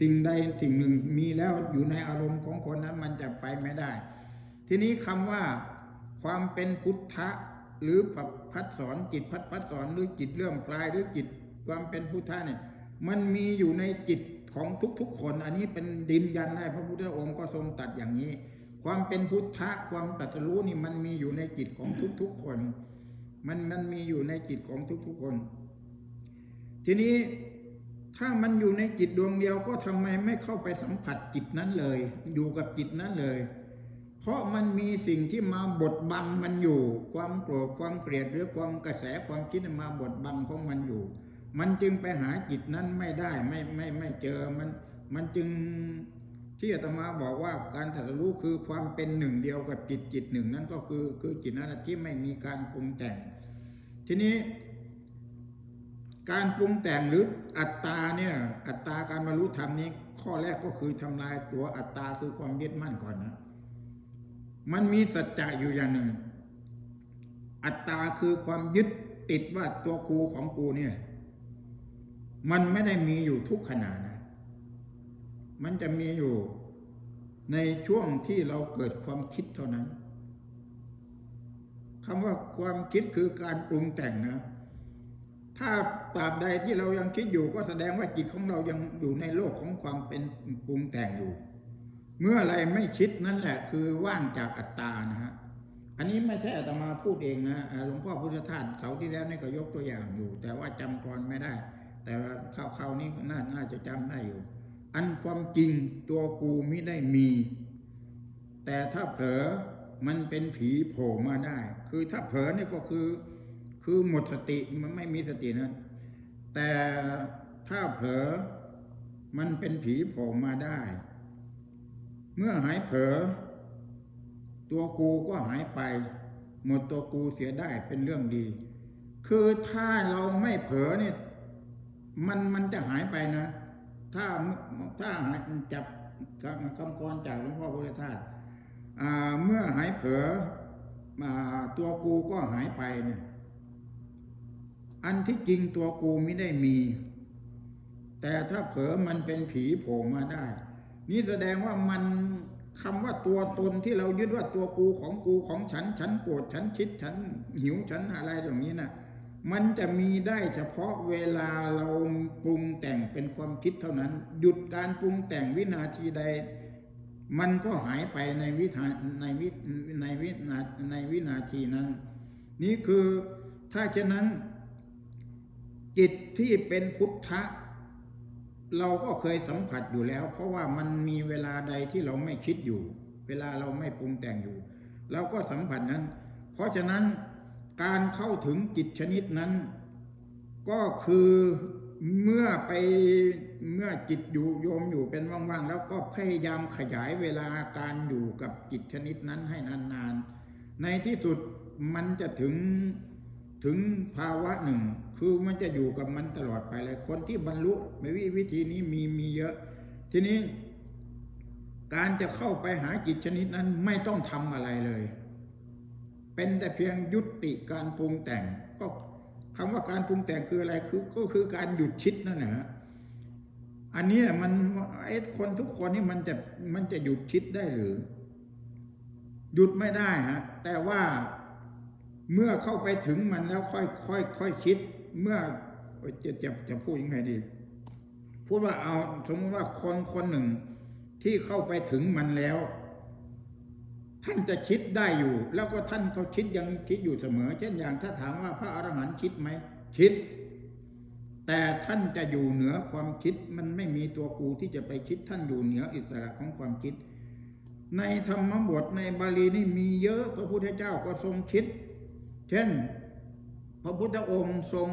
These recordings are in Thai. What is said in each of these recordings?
สิ่งใดสิ่งหนึ่งมีแล้วอยู่ในอารมณ์ของคนนั้นมันจะไปไม่ได้ ทีนี้คำว่าความเป็นพุทธะหรือปพัดสอนจิตพัดพัดสอนหรือจิตเลื่อมกลายหรือจิตความเป็นพุทธะเนี่ยมันมีอยู่ในจิตของทุกๆคน อันนี้เป็นดินยันได้พระพุทธองค์ก็ทรงตัดอย่างนี้ ความเป็นพุทธะความตรัสรู้นี่มันมีอยู่ในจิตของทุกๆคน มันมันมีอยู่ในจิตของทุกๆคน ทีนี้ ถ้ามันอยู่ในจิตดวงเดียวก็ทำไมไม่เข้าไปสัมผัสจิตนั้นเลย อยู่กับจิตนั้นเลย เพราะมันมีสิ่งที่มาบดบังมันอยู่ ความโกรธความเกลียดหรือความกระแสความคิดมาบดบังของมันอยู่ มันจึงไปหาจิตนั้นไม่ได้ไม่ไม่ไม่เจอมันมันจึงที่อาตมาบอกว่าการตรัสรู้คือความเป็นหนึ่งเดียวกับจิตจิตหนึ่งนั่นก็คือคือจิตนั้นที่ไม่มีการปรุงแต่ง ทีนี้ การปรุงแต่งหรืออัตตาเนี่ยอัตตาการบรรลุธรรมนี้ ข้อแรกก็คือทำลายตัวอัตตาคือความยึดมั่นก่อนนะ มันมีสัจจะอยู่อย่างหนึ่ง อัตตาคือความยึดติดว่าตัวกูของกูเนี่ย มันไม่ได้มีอยู่ทุกขณะนะ มันจะมีอยู่ในช่วงที่เราเกิดความคิดเท่านั้นคำว่าความคิดคือการปรุงแต่งนะ ถ้าตราบใดที่เรายังคิดอยู่ก็แสดงว่าจิตของเรายังอยู่ในโลกของความเป็นปรุงแต่งอยู่ เมื่ออะไรไม่คิดนั่นแหละ คือว่างจากอัตตานะฮะอันนี้ไม่ใช่อาตมาพูดเองนะหลวงพ่อพุทธทาสเสาที่แล้วนี่ก็ยกตัวอย่างอยู่ แต่ว่าจำกรอนไม่ได้ แต่ว่าคราวๆนี้น่าน่าจะจำได้อยู่ อันความจริงตัวกูไมิได้มี แต่ถ้าเผลอมันเป็นผีโผล่มาได้ คือถ้าเผลอนี่ก็คือ คือหมดสติมันไม่มีสตินะแต่ถ้าเผลอมันเป็นผีโผล่มาได้ เมื่อหายเผลอตัวกูก็หายไป หมดตัวกูเสียได้เป็นเรื่องดี คือถ้าเราไม่เผลอเนี่ยมันมันจะหายไปนะ ถ้าถ้าหายจับคำกรจากหลวงพ่อพุทธทาสเมื่อหายเผลอตัวกูก็หายไปเนี่ย อันที่จริงตัวกูไม่ได้มี แต่ถ้าเผลอมันเป็นผีโผล่มาได้ นี่แสดงว่ามันคำว่าตัวตนที่เรายึดว่าตัวกูของกูของฉัน ฉันโกรธฉันคิดฉันหิวฉันอะไรอย่างนี้นะมันจะมีได้เฉพาะเวลาเราปรุงแต่งเป็นความคิดเท่านั้น หยุดการปรุงแต่งวินาทีใด มันก็หายไปในวิธาในวิในวินาในวินาทีนั้น นี่คือถ้าเช่นนั้น จิตที่เป็นพุทธะ เราก็เคยสัมผัสอยู่แล้ว เพราะว่ามันมีเวลาใดที่เราไม่คิดอยู่ เวลาเราไม่ปรุงแต่งอยู่ เราก็สัมผัสนั้น เพราะฉะนั้นการเข้าถึงจิตชนิดนั้น ก็คือเมื่อไปเมื่อจิตอยู่โยมอยู่เป็นว่างๆ แล้วก็พยายามขยายเวลาการอยู่กับจิตชนิดนั้นให้นานๆ ในที่สุดมันจะถึงถึงภาวะหนึ่ง คือมันจะอยู่กับมันตลอดไปเลย คนที่บรรลุในวิวิธีนี้มีมีเยอะ ทีนี้ การจะเข้าไปหาจิตชนิดนั้นไม่ต้องทำอะไรเลย เป็นแต่เพียงยุติการปรุงแต่ง ก็คำว่าการปรุงแต่งคืออะไรคือก็คือการหยุดคิดนั่นแหละฮะอันนี้แหละมันไอ้คนทุกคนนี่มันจะมันจะหยุดคิดได้หรือ หยุดไม่ได้ฮะแต่ว่าเมื่อเข้าไปถึงมันแล้วค่อยค่อยค่อยคิด เมื่อจะจะจะพูดยังไงดี พูดว่าเอาสมมติว่าคนคนหนึ่งที่เข้าไปถึงมันแล้ว ท่านจะคิดได้อยู่ แล้วก็ท่านเขาคิดยังคิดอยู่เสมอ เช่นอย่างถ้าถามว่าพระอรหันต์คิดไหมคิด แต่ท่านจะอยู่เหนือความคิดมันไม่มีตัวกูที่จะไปคิดท่านอยู่เหนืออิสระของความคิด ในธรรมบทในบาลีนี่มีเยอะพระพุทธเจ้าก็ทรงคิด เช่น พระพุทธองค์ทรง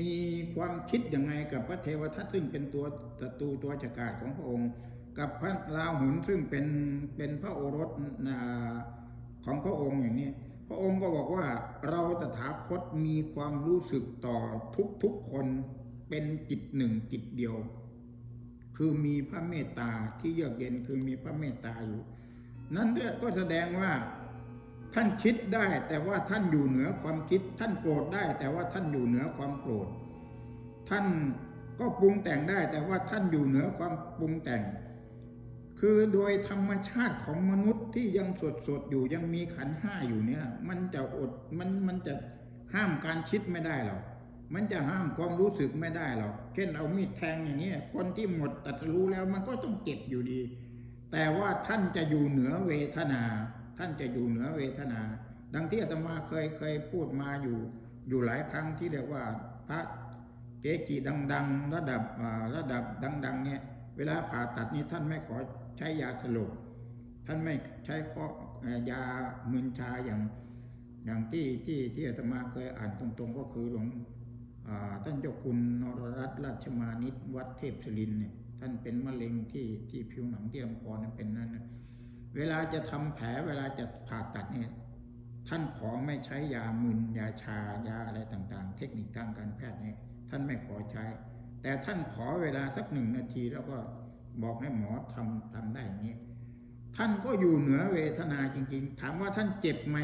มีความคิดยังไงกับพระเทวทัตซึ่งเป็นตัวศัตรูตัวจักราของพระองค์ กับพระราหุลซึ่งเป็นเป็นพระโอรสของพระองค์อย่างนี้ พระองค์ก็บอกว่าเราตถาคตมีความรู้สึกต่อทุกๆคนเป็นจิตหนึ่งจิตเดียว คือมีพระเมตตาที่เยือกเย็นคือมีพระเมตตาอยู่ นั้นก็แสดงว่า ท่านคิดได้แต่ว่าท่านอยู่เหนือความคิด ท่านโกรธได้ แต่ว่าท่านอยู่เหนือความโกรธ ท่านก็ปรุงแต่งได้ แต่ว่าท่านอยู่เหนือความปรุงแต่ง คือโดยธรรมชาติของมนุษย์ที่ยังสดสดๆอยู่ยังมีขันห้าอยู่เนี่ย มันจะอดมันมันจะห้ามการคิดไม่ได้หรอกมันจะห้ามความรู้สึกไม่ได้หรอกเช่นเอามีดแทงอย่างเงี้ยคนที่หมดตัดรู้แล้วมันก็ต้องเจ็บอยู่ดี แต่ว่าท่านจะอยู่เหนือเวทนา ท่านจะอยู่เหนือเวทนา ดังที่อาตมาเคยเคยพูดมาอยู่อยู่หลายครั้งที่เรียกว่าพระเกจิดัง ๆ ระดับระดับดัง ๆ เนี่ยเวลาผ่าตัดนี้ท่านไม่ขอใช้ยาสลบท่านไม่ใช้ข้อยามึนชาอย่างอย่างที่ที่ที่อาตมาเคยอ่านตรงๆ ก็คือหลวงท่านเจ้าคุณนรรัตน์ราชมานิตวัดเทพศรินเนี่ยท่านเป็นมะเร็งที่ที่ผิวหนังที่ลำคอนั้นเป็นนั่นนะ เวลาจะทำแผลเวลาจะผ่าตัดเนี่ยท่านขอไม่ใช้ยามึนยาชายาอะไรต่างๆ เทคนิคทางการแพทย์เนี่ยท่านไม่ขอใช้ แต่ท่านขอเวลาสักหนึ่งนาทีแล้วก็บอกให้หมอทำทำได้อย่างนี้ ท่านก็อยู่เหนือเวทนาจริง ๆ ถามว่าท่านเจ็บไหม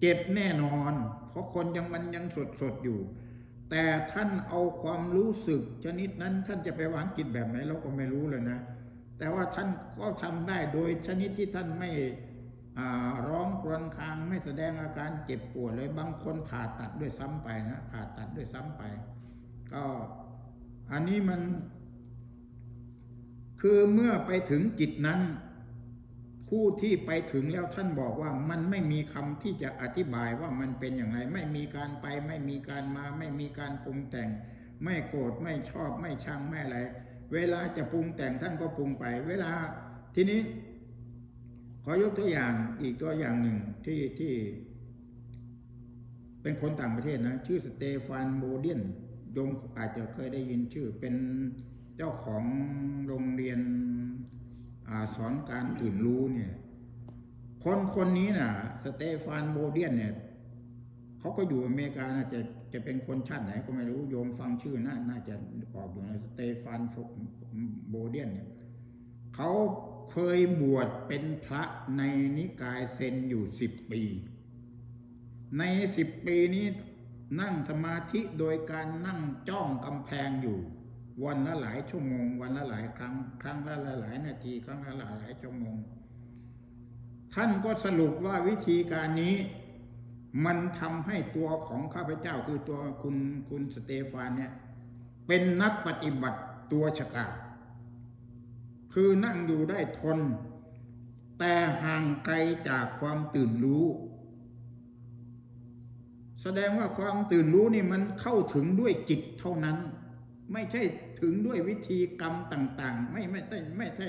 เจ็บแน่นอน เพราะคนยังมันยังสดสดอยู่ แต่ท่านเอาความรู้สึกชนิดนั้นท่านจะไปวางจิตแบบไหนเราก็ไม่รู้เลยนะ แต่ว่าท่านก็ทำได้โดยชนิดที่ท่านไม่ร้องครวญครางไม่แสดงอาการเจ็บปวดเลยบางคนผ่าตัดด้วยซ้ำไปนะผ่าตัดด้วยซ้ำไป ก็อันนี้มัน คือเมื่อไปถึงจิตนั้น ผู้ที่ไปถึงแล้วท่านบอกว่ามันไม่มีคำที่จะอธิบายว่ามันเป็นอย่างไร ไม่มีการไป ไม่มีการมา ไม่มีการปรุงแต่ง ไม่โกรธไม่ชอบไม่ชังไม่อะไร เวลาจะปรุงแต่งท่านก็ปรุงไป เวลาทีนี้ ขอยกตัวอย่างอีกตัวอย่างหนึ่งที่ที่ เป็นคนต่างประเทศนะ ชื่อสเตฟานโบเดียนยมอาจจะเคยได้ยินชื่อเป็นเจ้าของโรงเรียนอสอนการตื่นรู้เนี่ย คนคนนี้น่ะ สเตฟานโบเดียนเนี่ยเขาก็อยู่อเมริกาน่าจะ จะเป็นคนชาติไหนก็ไม่รู้โยมฟังชื่อน่าน่าจะออกอยู่นะสเตฟานโบเดียนเนี่ยเขาเคยบวชเป็นพระในนิกายเซนอยู่สิบปี ในสิบปีนี้นั่งสมาธิโดยการนั่งจ้องกำแพงอยู่ วันละหลายชั่วโมง วันละหลายครั้ง ครั้งละหลายนาทีครั้งละหลายหลายชั่วโมง ท่านก็สรุปว่าวิธีการนี้ มันทำให้ตัวของข้าพเจ้าคือตัวคุณคุณสเตฟานเนี่ยเป็นนักปฏิบัติตัวฉกาจคือนั่งอยู่ได้ทน แต่ห่างไกลจากความตื่นรู้ แสดงว่าความตื่นรู้นี่มันเข้าถึงด้วยจิตเท่านั้น ไม่ใช่ถึงด้วยวิธีกรรมต่าง ๆ ไม่ไม่ใช่ไม่ใช่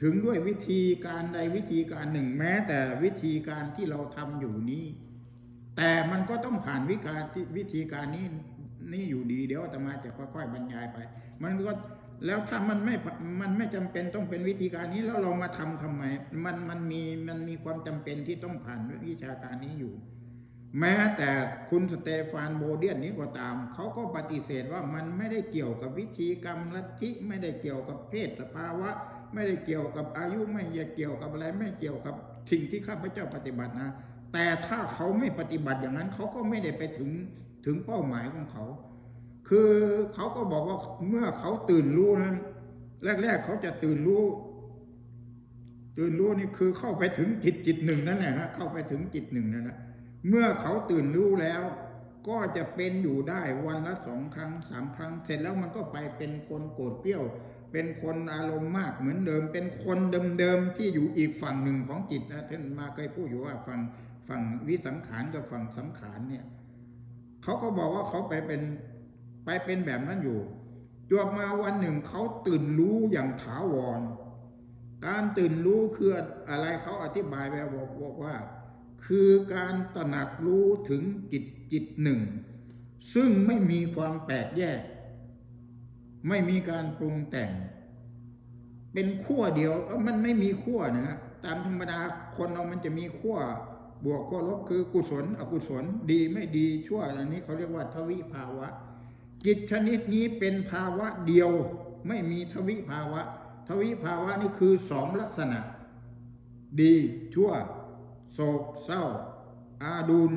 ถึงด้วยวิธีการใดวิธีการหนึ่ง แม้แต่วิธีการที่เราทำอยู่นี้ แต่มันก็ต้องผ่านวิการที่วิธีการนี้นี่อยู่ดีเดี๋ยวอาตมาจะค่อยๆบรรยายไป มันก็แล้วถ้ามันไม่ มันไม่จำเป็นต้องเป็นวิธีการนี้แล้วเรามาทำทำไม มันมันมีมันมีความจำเป็นที่ต้องผ่านวิชาการนี้อยู่ แม้แต่คุณสเตฟานโบเดียนนี้ก็ตาม เขาก็ปฏิเสธว่ามันไม่ได้เกี่ยวกับวิธีกรรมลัทธิไม่ได้เกี่ยวกับเพศสภาวะ ไม่ได้เกี่ยวกับอายุไม่เกี่ยวกับอะไรไม่เกี่ยวกับสิ่งที่ข้าพเจ้าปฏิบัตินะ แต่ถ้าเขาไม่ปฏิบัติอย่างนั้นเขาก็ไม่ได้ไปถึงถึงเป้าหมายของเขา คือเขาก็บอกว่าเมื่อเขาตื่นรู้นั้น แรก ๆ เขาจะตื่นรู้ ตื่นรู้นี่คือเข้าไปถึงจิตจิตหนึ่งนั่นแหละฮะเข้าไปถึงจิตหนึ่งนั่นแหละเมื่อเขาตื่นรู้แล้ว ก็จะเป็นอยู่ได้วันละสองครั้งสามครั้ง เสร็จแล้วมันก็ไปเป็นคนโกรธเกรี้ยว เป็นคนอารมณ์มากเหมือนเดิม เป็นคนเดิมๆที่อยู่อีกฝั่งหนึ่งของจิตนะท่านมาเคยพูดอยู่ว่าฝั่ง ฝั่งวิสังขารกับฝั่งสังขารเนี่ยเขาก็บอกว่าเขาไปเป็นไปเป็นแบบนั้นอยู่จวบมาวันหนึ่งเขาตื่นรู้อย่างถาวร การตื่นรู้คืออะไรเขาอธิบายไปบอกบอกว่า คือการตระหนักรู้ถึงจิตจิตหนึ่ง ซึ่งไม่มีความแปลกแยก ไม่มีการปรุงแต่ง เป็นขั้วเดียวเอ้ามันไม่มีขั้วนะฮะตามธรรมดาคนเรามันจะมีขั้ว บวกขั้วลบคือกุศลอกุศลดีไม่ดีชั่วอันนี้เขาเรียกว่าทวิภาวะ จิตชนิดนี้เป็นภาวะเดียว ไม่มีทวิภาวะ ทวิภาวะนี่คือสองลักษณะ ดีชั่วโศกเศร้า อาดูล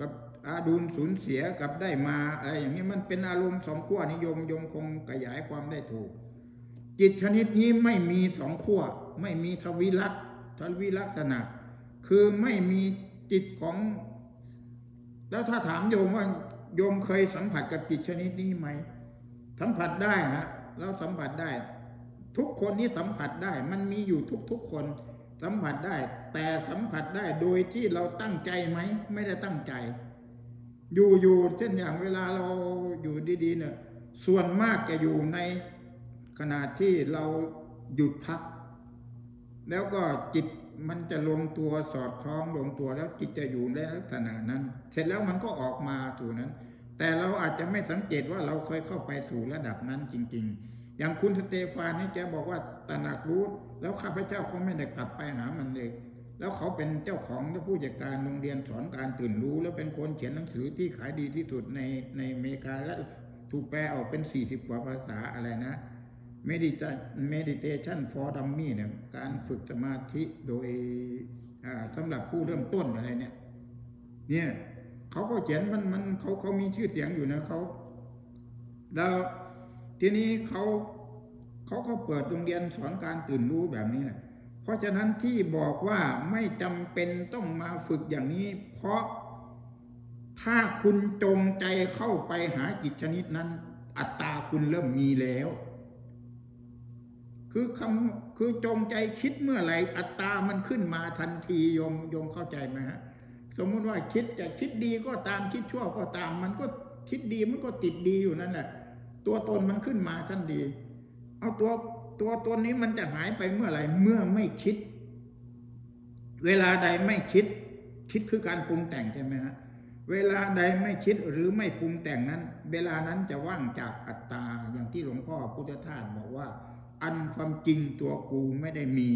กับอาดูลสูญเสียกับได้มาอะไรอย่างนี้มันเป็นอารมณ์สองขั้วนิยมยมคงขยายความได้ถูก จิตชนิดนี้ไม่มีสองขั้วไม่มีทวิลักษณ์ทวิลักษณะ คือไม่มี จิตของ แล้วถ้าถามโยมว่าโยมเคยสัมผัสกับจิตชนิดนี้ไหม สัมผัสได้ฮะเราสัมผัสได้ ทุกคนนี้สัมผัสได้ มันมีอยู่ทุกๆคน สัมผัสได้ แต่สัมผัสได้โดยที่เราตั้งใจไหม ไม่ได้ตั้งใจ อยู่อยู่เช่นอย่างเวลาเราอยู่ดีๆเนี่ยส่วนมากจะอยู่ในขณะที่เราหยุดพัก แล้วก็จิต มันจะลงตัวสอดคล้องลงตัวแล้วจิตจะอยู่ในลักษณะนั้น เสร็จแล้วมันก็ออกมาสู่นั้น แต่เราอาจจะไม่สังเกตว่าเราเคยเข้าไปสู่ระดับนั้นจริง ๆ อย่างคุณสเตฟานนี่แกบอกว่าตระหนักรู้ แล้วข้าพเจ้าเขาไม่ได้กลับไปหามันเลย แล้วเขาเป็นเจ้าของและผู้จัดการโรงเรียนสอนการตื่นรู้ แล้วเป็นคนเขียนหนังสือที่ขายดีที่สุดในในอเมริกาและถูกแปลออกเป็น40กว่าภาษาอะไรนะ meditation for dummy เนี่ยการฝึกสมาธิโดยสำหรับผู้เริ่มต้นอะไรเนี่ย เนี่ยเขาก็เขียนมันมันเขาเขามีชื่อเสียงอยู่นะเขาแล้วทีนี้เขาเขาก็เปิดโรงเรียนสอนการตื่นรู้แบบนี้แหละเพราะฉะนั้นที่บอกว่าไม่จำเป็นต้องมาฝึกอย่างนี้ เพราะถ้าคุณจงใจเข้าไปหาจิตชนิดนั้น อัตตาคุณเริ่มมีแล้ว คือคำคือจงใจคิดเมื่อไหร่อัตตามันขึ้นมาทันทีโยมโยมเข้าใจไหมฮะสมมุติว่าคิดจะคิดดีก็ตามคิดชั่วก็ตาม มันก็คิดดีมันก็ติดดีอยู่นั่นแหละตัวตนมันขึ้นมาทันดีเอาตัวตัวตนนี้มันจะหายไปเมื่อไหร่เมื่อไม่คิด เวลาใดไม่คิด คิดคือการปรุงแต่งใช่ไหมฮะเวลาใดไม่คิดหรือไม่ปรุงแต่งนั้น เวลานั้นจะว่างจากอัตตาอย่างที่หลวงพ่อพุทธทาสบอกว่า อันความจริงตัวกูไม่ได้มี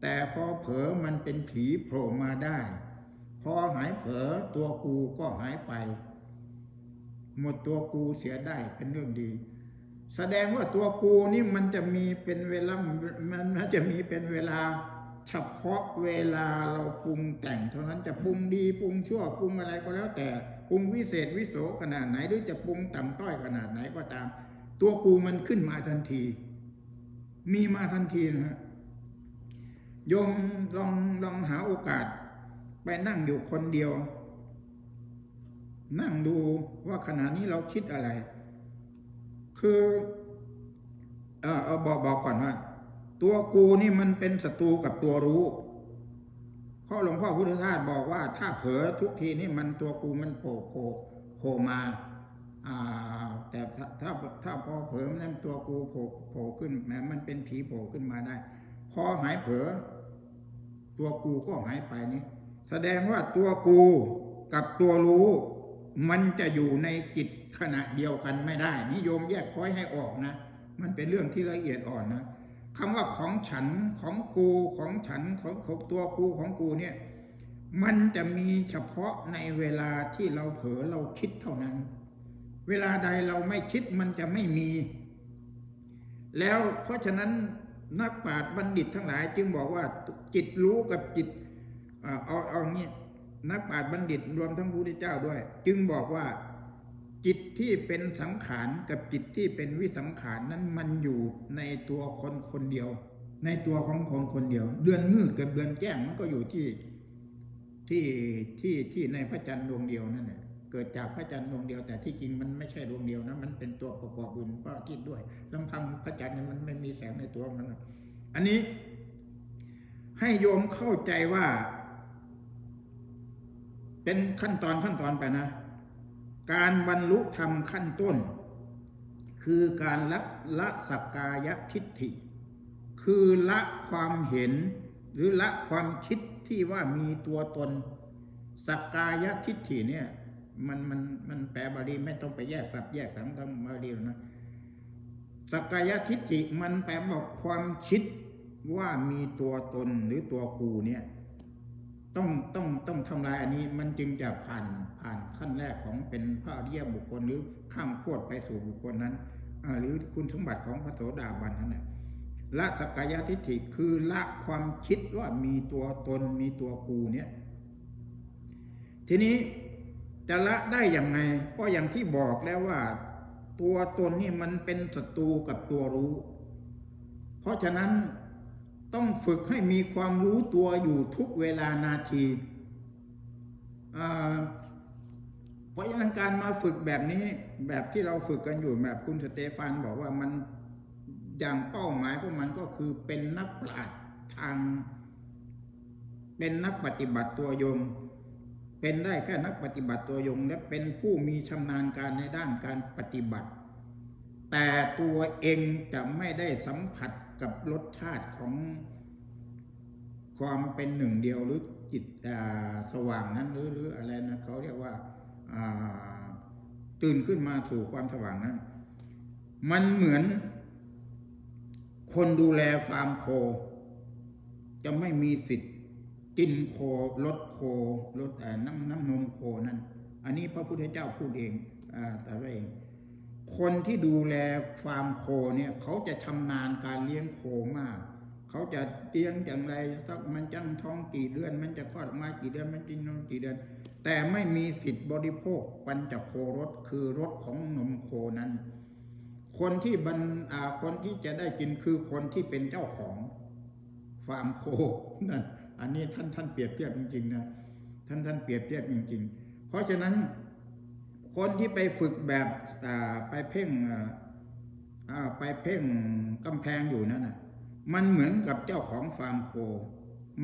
แต่พอเผลอมันเป็นผีโผล่มาได้ พอหายเผลอตัวกูก็หายไป หมดตัวกูเสียได้เป็นเรื่องดี แสดงว่าตัวกูนี่มันจะมีเป็นเวลา มันจะมีเป็นเวลาเฉพาะเวลาเราปรุงแต่ง เท่านั้นจะปรุงดีปรุงชั่วปรุงอะไรก็แล้วแต่ปรุงวิเศษวิโสขนาดไหนหรือจะปรุงต่ำต้อยขนาดไหนก็ตาม ตัวกูมันขึ้นมาทันที มีมาทันทีนะฮะโยมลองลองหาโอกาส ไปนั่งอยู่คนเดียว นั่งดูว่าขณะนี้เราคิดอะไร คือเออเอาบอกบอกก่อนว่า ตัวกูนี่มันเป็นศัตรูกับตัวรู้เพราะหลวงพ่อพุทธทาสบอกว่าถ้าเผลอทุกทีนี่มันตัวกูมันโผล่โผล่โผล่มาอ่า แต่ถ้าถ้าถ้าพอเผลอนั้นตัวกูโผล่โผล่ขึ้นแม้มันเป็นผีโผล่ขึ้นมาได้ พอหายเผลอตัวกูก็หายไปนี่แสดงว่าตัวกูกับตัวรู้ มันจะอยู่ในจิตขณะเดียวกันไม่ได้ นิยมแยกค่อยให้ออกนะ มันเป็นเรื่องที่ละเอียดอ่อนนะคำว่าของฉันของกูของฉันของของตัวกูของกูเนี่ย มันจะมีเฉพาะในเวลาที่เราเผลอเราคิดเท่านั้น เวลาใดเราไม่คิดมันจะไม่มี แล้วเพราะฉะนั้นนักปราชญ์บัณฑิตทั้งหลาย จึงบอกว่าจิตรู้กับจิตอ่าเอาเอางี้นักปราชญ์บัณฑิตรวมทั้งพระพุทธเจ้าด้วย จึงบอกว่าจิตที่เป็นสังขารกับจิตที่เป็นวิสังขารนั้นมันอยู่ในตัวคนคนเดียว ในตัวของคนคนเดียว เดือนมืดกับเดือนแจ้งมันก็อยู่ที่ที่ที่ที่ในพระจันทร์ดวงเดียวนั่นแหละ เกิดจากพระจันทร์ดวงเดียวแต่ที่จริงมันไม่ใช่ดวงเดียวนะมันเป็นตัวประกอบอื่นพระอาทิตย์ด้วยลำพังพระจันทร์นี่มันไม่มีแสงในตัวมันอันนี้ ให้โยมเข้าใจว่า เป็นขั้นตอนขั้นตอนไปนะ การบรรลุธรรมขั้นต้น คือการละละสักกายทิฏฐิ คือละความเห็น หรือละความคิดที่ว่ามีตัวตนสักกายทิฏฐิเนี่ย มันมันมันแปลบาลีไม่ต้องไปแยกสับแยกสังทำบาลีนะสักกายทิฏฐิมันแปลว่าความคิดว่ามีตัวตนหรือตัวกูเนี่ย ต้องต้องต้องทำลายอันนี้มันจึงจะผ่านผ่านขั้นแรกของเป็นพระอริยบุคคลหรือข้ามโคตรไปสู่บุคคลนั้นหรือคุณสมบัติของพระโสดาบันนั้นแหละละสักกายทิฏฐิคือละความคิดว่ามีตัวตนมีตัวกูเนี่ย ทีนี้ จะละได้อย่างไงก็อย่างที่บอกแล้วว่า ตัวตนนี่มันเป็นศัตรูกับตัวรู้ เพราะฉะนั้นต้องฝึกให้มีความรู้ตัวอยู่ทุกเวลานาที เพราะฉะนั้นการมาฝึกแบบนี้แบบที่เราฝึกกันอยู่แบบคุณสเตฟานบอกว่ามันอย่างเป้าหมายของมันก็คือเป็นนักปราชญ์ทาง เป็นนักปฏิบัติตัวยง เป็นได้แค่นักปฏิบัติตัวยงและเป็นผู้มีชำนาญการในด้านการปฏิบัติ แต่ตัวเองจะไม่ได้สัมผัสกับรสชาติของความเป็นหนึ่งเดียวหรือจิตสว่างนั้นหรือหรืออะไรนะเขาเรียกว่าตื่นขึ้นมาสู่ความสว่างนั้น มันเหมือน คนดูแลฟาร์มโค จะไม่มีสิทธิ กินโคลดโคลดน้ำน้ำนมโคนั่นอันนี้พระพุทธเจ้าพูดเองอแต่ว่าเอง คนที่ดูแลฟาร์มโคเนี่ยเขาจะชำนาญการเลี้ยงโคมาก เขาจะเลี้ยงอย่างไรสักมันจังท้องกี่เดือน มันจะคลอดมากี่เดือนมันกินนมกี่เดือน แต่ไม่มีสิทธิ์บริโภคปัญจโครสคือรสของนมโคนั้น คนที่บรรคนที่จะได้กินคือคนที่เป็นเจ้าของฟาร์มโคนั่น อันนี้ท่านท่านเปรียบเทียบจริงๆนะท่านท่านเปรียบเทียบจริง ๆ เพราะฉะนั้นคนที่ไปฝึกแบบไปเพ่งไปเพ่งกำแพงอยู่นั่นนะมันเหมือนกับเจ้าของฟาร์มโค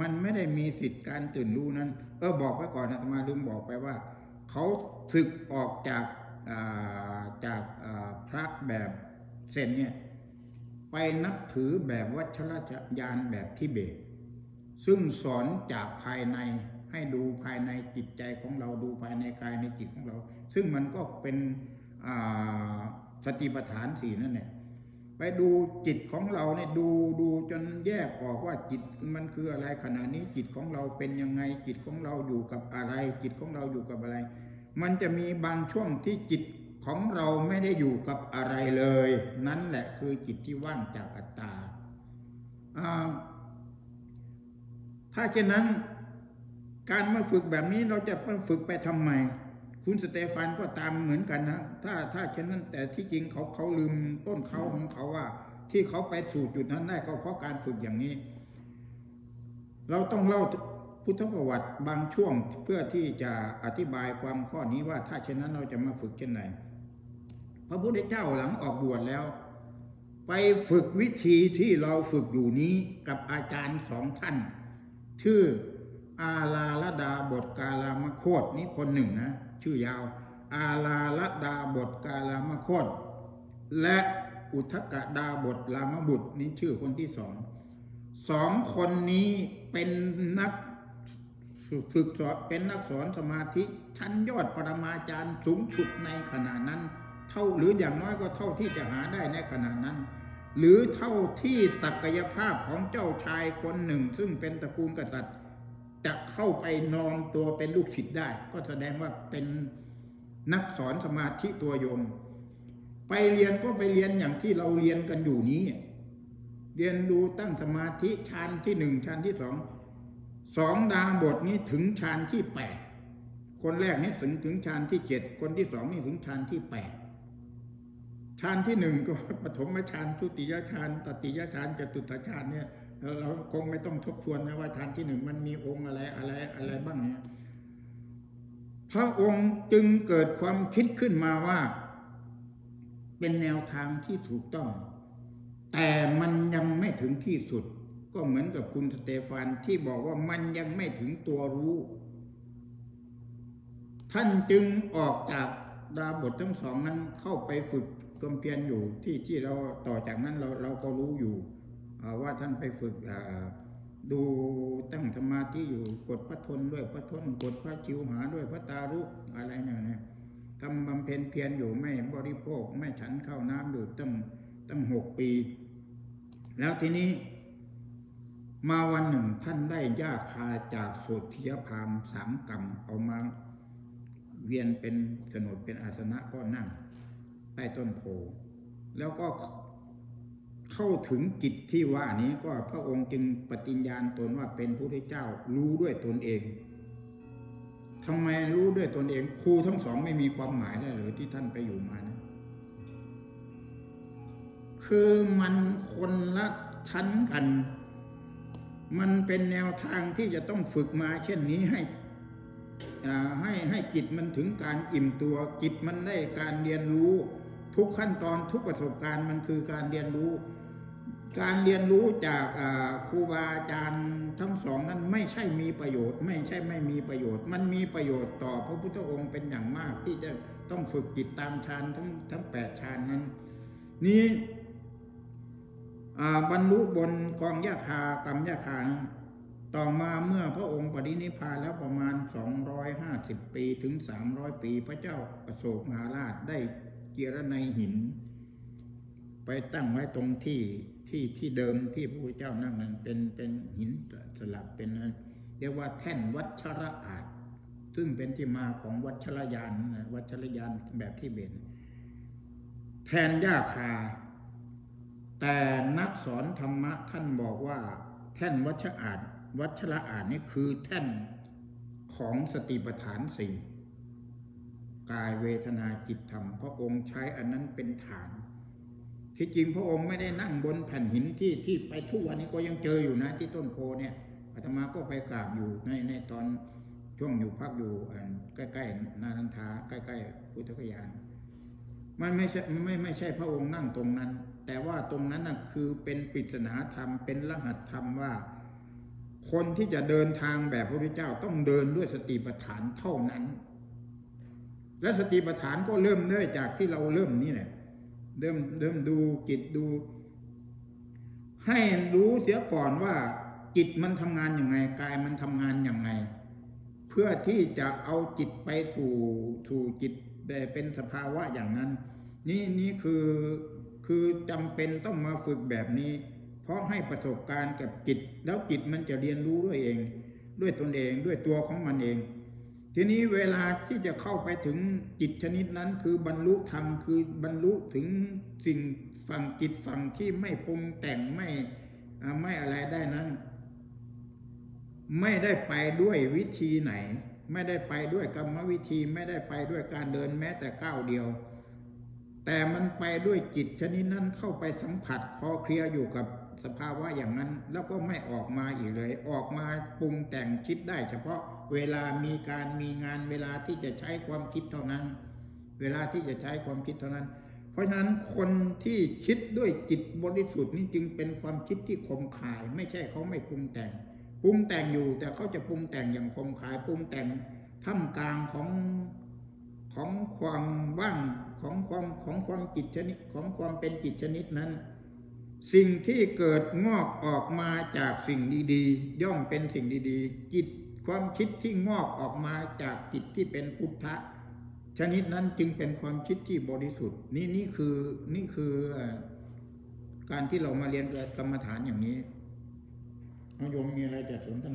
มันไม่ได้มีสิทธิ์การตื่นรู้นั้น เออบอกไว้ก่อนนะมาลืมบอกไปว่า เขาศึกออกจากจากพระแบบเซนเนี่ยไปนับถือแบบวัชรยานแบบทิเบต ซึ่งสอนจากภายในให้ดูภายในจิตใจของเราดูภายในกายในจิตของเรา ซึ่งมันก็เป็นสติปัฏฐานสี่นั่นแหละไปดูจิตของเราเนี่ยดูดูจนแยกออกว่าจิตมันคืออะไรขณะนี้จิตของเราเป็นยังไงจิตของเราอยู่กับอะไร จิตของเราอยู่กับอะไร มันจะมีบางช่วงที่จิตของเราไม่ได้อยู่กับอะไรเลย นั่นแหละคือจิตที่ว่างจากอัตตา ถ้าเช่นนั้น การมาฝึกแบบนี้เราจะมาฝึกไปทำไม คุณสเตฟานก็ตามเหมือนกันนะ ถ้าถ้าเช่นนั้นแต่ที่จริงเขาเขาลืมต้นเขาของเขาว่า ที่เขาไปสู่จุดนั้นได้ก็เพราะการฝึกอย่างนี้ เราต้องเล่าพุทธประวัติบางช่วงเพื่อที่จะอธิบายความข้อนี้ว่า ถ้าเช่นนั้นเราจะมาฝึกเช่นไรพระพุทธเจ้าหลังออกบวชแล้ว ไปฝึกวิธีที่เราฝึกอยู่นี้กับอาจารย์สองท่าน ชื่ออาลาลดาบทกาลามโคตนี่คนหนึ่งนะ ชื่อยาว อาลาลดาบทกาลามโคตและอุทกดาบทรามบุตรนี่ชื่อคนที่สองสองคนนี้เป็นนักฝึกสอนเป็นนักสอนสมาธิชั้นยอดปรมาจารย์สูงสุดในขณะนั้น เท่าหรืออย่างน้อยก็เท่าที่จะหาได้ในขณะนั้น หรือเท่าที่ศักยภาพของเจ้าชายคนหนึ่ง ซึ่งเป็นตระกูลกษัตริย์ จะเข้าไปนอมตัวเป็นลูกศิษย์ได้ ก็แสดงว่าเป็นนักสอนสมาธิตัวยง ไปเรียนก็ไปเรียนอย่างที่เราเรียนกันอยู่นี้ เรียนดูตั้งสมาธิฌานที่หนึ่งฌานที่สองสองดาบทนี้ถึงฌานที่แปดคนแรกนี่ถึงถึงฌานที่เจ็ดคนที่สองนี่ถึงฌานที่แปด ฌานที่หนึ่งก็ปฐมฌานทุติยฌานตติยฌานจตุตฌานเนี่ยเราคงไม่ต้องทบทวนนะว่าฌานที่หนึ่งมันมีองค์อะไรอะไรอะไรบ้างเนี่ยพระองค์จึงเกิดความคิดขึ้นมาว่า เป็นแนวทางที่ถูกต้อง แต่มันยังไม่ถึงที่สุด ก็เหมือนกับคุณสเตฟานที่บอกว่ามันยังไม่ถึงตัวรู้ ท่านจึงออกจากดาบททั้งสองนั้นเข้าไปฝึก ความเพียรอยู่ที่ที่เราต่อจากนั้นเราเราก็รู้อยู่ว่าท่านไปฝึกดูตั้งสมาธิอยู่กดพระทนด้วยพระทนกดพระชิวหาด้วยพระตารุอะไรเนี่ยนะทำบำเพ็ญเพียรอยู่ไม่บริโภคไม่ฉันข้าวน้ำอยู่ตั้งตั้งหกปี แล้วทีนี้ มาวันหนึ่งท่านได้ย่าคาจากโสธิยพามสามกรรมเอามาเวียนเป็นกนดเป็นอาสนะก็นั่ง ต้ต้นโพแล้วก็เข้าถึงกิจที่ว่านี้ก็พระองค์จึงปฏิญญาณตนว่าเป็นพระพุทธเจ้ารู้ด้วยตนเองทำไมรู้ด้วยตนเอง ครูทั้งสองไม่มีความหมายได้หรือที่ท่านไปอยู่มานะคือมันคนละชั้นกัน มันเป็นแนวทางที่จะต้องฝึกมา เช่นนี้ให้อ่าให้ให้จิตมันถึงการอิ่มตัวจิตมันได้การเรียนรู้ ทุกขั้นตอนทุกประสบการณ์มันคือการเรียนรู้ การเรียนรู้จากครูบาอาจารย์ทั้งสองนั้นไม่ใช่มีประโยชน์ ไม่ใช่ไม่มีประโยชน์ มันมีประโยชน์ต่อพระพุทธองค์เป็นอย่างมากที่จะต้องฝึกจิตตามฌานทั้งทั้งแปดฌานนั้น นี้อ่บรรลุบนกองยาคากรรมยาคานั้นต่อมาเมื่อพระองค์ปรินิพพานแล้วประมาณ 250 ปีถึง 300 ปีพระเจ้าอโศกมหาราชได้ เกียรไนหิน ไปตั้งไว้ตรงที่ที่ที่เดิมที่พระพุทธเจ้านั่งนั้นเป็นเป็นหินสลับเป็นเรียกว่าแท่นวัชระอาจซึ่งเป็นที่มาของวัชรยานวัชรยานแบบที่เบนแทนหญ้าคา แต่นักสอนธรรมะท่านบอกว่า แท่นวัชอาจวัชระอาจนี่คือแท่นของสติปัฏฐานสี่ายเวทนาจิตธรรม พระองค์ใช้อันนั้นเป็นฐาน ที่จริงพระองค์ไม่ได้นั่งบนแผ่นหินที่ที่ไปทุกวันนี้ก็ยังเจออยู่นะที่ต้นโพเนี่ยอาตมาก็ไปกราบอยู่ในในตอนช่วงอยู่พักอยู่ใกล้ๆนานันทาใกล้ๆพุทธกยานมันไม่ใช่ไม่ไม่ใช่พระองค์นั่งตรงนั้น แต่ว่าตรงนั้นน่ะคือเป็นปริศนาธรรมเป็นรหัสธรรมว่า คนที่จะเดินทางแบบพระพุทธเจ้าต้องเดินด้วยสติปัฏฐานเท่านั้น และสติปัฏฐานก็เริ่มเนื่อจากที่เราเริ่มนี่แหละเริ่มเริ่มดูจิตดู ให้รู้เสียก่อนว่าจิตมันทำงานอย่างไงกายมันทำงานอย่างไง เพื่อที่จะเอาจิตไปสู่สู่จิตได้เป็นสภาวะอย่างนั้น นี่นี่คือคือจำเป็นต้องมาฝึกแบบนี้ เพราะให้ประสบการณ์กับจิต แล้วจิตมันจะเรียนรู้ด้วยเอง ด้วยตนเองด้วยตัวของมันเอง ทีนี้เวลาที่จะเข้าไปถึงจิตชนิดนั้น คือบรรลุธรรมคือบรรลุถึงสิ่งฝั่งจิตฝั่งที่ไม่ปรุงแต่งไม่ไม่อะไรได้นั้น ไม่ได้ไปด้วยวิธีไหน ไม่ได้ไปด้วยกรรมวิธีไม่ได้ไปด้วยการเดินแม้แต่ก้าวเดียว แต่มันไปด้วยจิตชนิดนั้นเข้าไปสัมผัสคลอเคลียร์อยู่กับ สภาวะอย่างนั้นแล้วก็ไม่ออกมาอีกเลย ออกมาปรุงแต่งคิดได้ เฉพาะเวลามีการมีงานเวลาที่จะใช้ความคิดเท่านั้น เวลาที่จะใช้ความคิดเท่านั้น เพราะฉะนั้นคนที่คิดด้วยจิตบริสุทธิ์นี่จึงเป็นความคิดที่คมคาย ไม่ใช่เขาไม่ปรุงแต่งปรุงแต่งอยู่แต่เขาจะปรุงแต่งอย่างคมคายปรุงแต่งท่ามกลางของของความว่างของความของความจิตชนิดของความเป็นจิตชนิดนั้น สิ่งที่เกิดงอกออกมาจากสิ่งดีๆ ย่อมเป็นสิ่งดีๆ จิตความคิดที่งอกออกมาจากจิตที่เป็นพุทธะ ชนิดนั้นจึงเป็นความคิดที่บริสุทธิ์ นี่นี่คือนี่คือการที่เรามาเรียนกรรมฐานอย่างนี้น้องโยมมีอะไรจะสนทนา